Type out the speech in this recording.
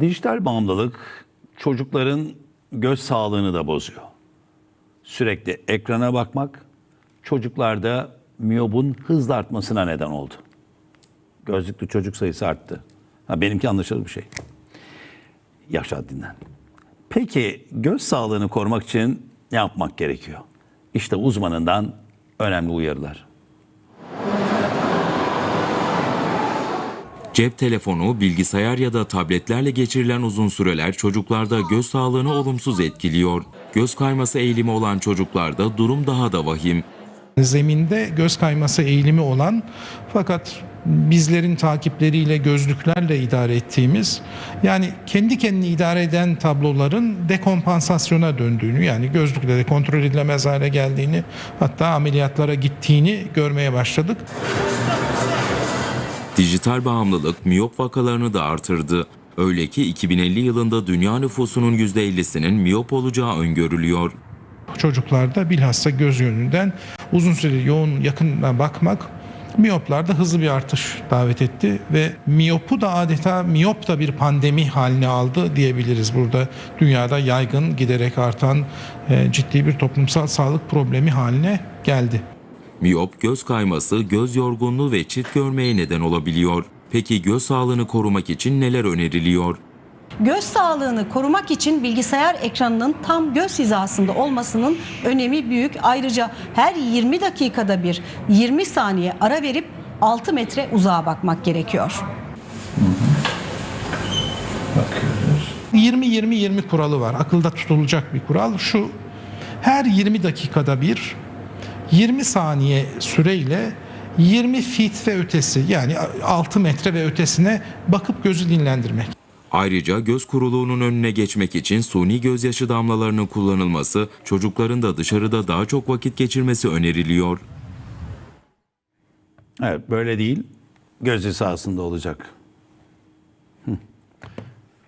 Dijital bağımlılık çocukların göz sağlığını da bozuyor. Sürekli ekrana bakmak çocuklarda miyobun hızla artmasına neden oldu. Gözlüklü çocuk sayısı arttı. Ha, benimki anlaşılır bir şey. Yaş haddinden. Peki göz sağlığını korumak için ne yapmak gerekiyor? İşte uzmanından önemli uyarılar. Cep telefonu, bilgisayar ya da tabletlerle geçirilen uzun süreler çocuklarda göz sağlığını olumsuz etkiliyor. Göz kayması eğilimi olan çocuklarda durum daha da vahim. zeminde göz kayması eğilimi olan fakat bizlerin takipleriyle gözlüklerle idare ettiğimiz yani kendi kendini idare eden tabloların dekompansasyona döndüğünü yani gözlükle de kontrol edilemez hale geldiğini hatta ameliyatlara gittiğini görmeye başladık. Dijital bağımlılık miyop vakalarını da artırdı. Öyle ki 2050 yılında dünya nüfusunun %50'sinin miyop olacağı öngörülüyor. Çocuklarda bilhassa göz yönünden uzun süre yoğun yakına bakmak miyoplarda hızlı bir artış davet etti ve miyopu da adeta miyop da bir pandemi haline aldı diyebiliriz. Burada dünyada yaygın giderek artan e, ciddi bir toplumsal sağlık problemi haline geldi. Miyop göz kayması, göz yorgunluğu ve çift görmeye neden olabiliyor. Peki göz sağlığını korumak için neler öneriliyor? Göz sağlığını korumak için bilgisayar ekranının tam göz hizasında olmasının önemi büyük. Ayrıca her 20 dakikada bir 20 saniye ara verip 6 metre uzağa bakmak gerekiyor. 20-20-20 kuralı var. Akılda tutulacak bir kural. Şu her 20 dakikada bir 20 saniye süreyle 20 feet ve ötesi yani 6 metre ve ötesine bakıp gözü dinlendirmek. Ayrıca göz kuruluğunun önüne geçmek için suni gözyaşı damlalarının kullanılması, çocukların da dışarıda daha çok vakit geçirmesi öneriliyor. Evet böyle değil. Göz hizasında olacak.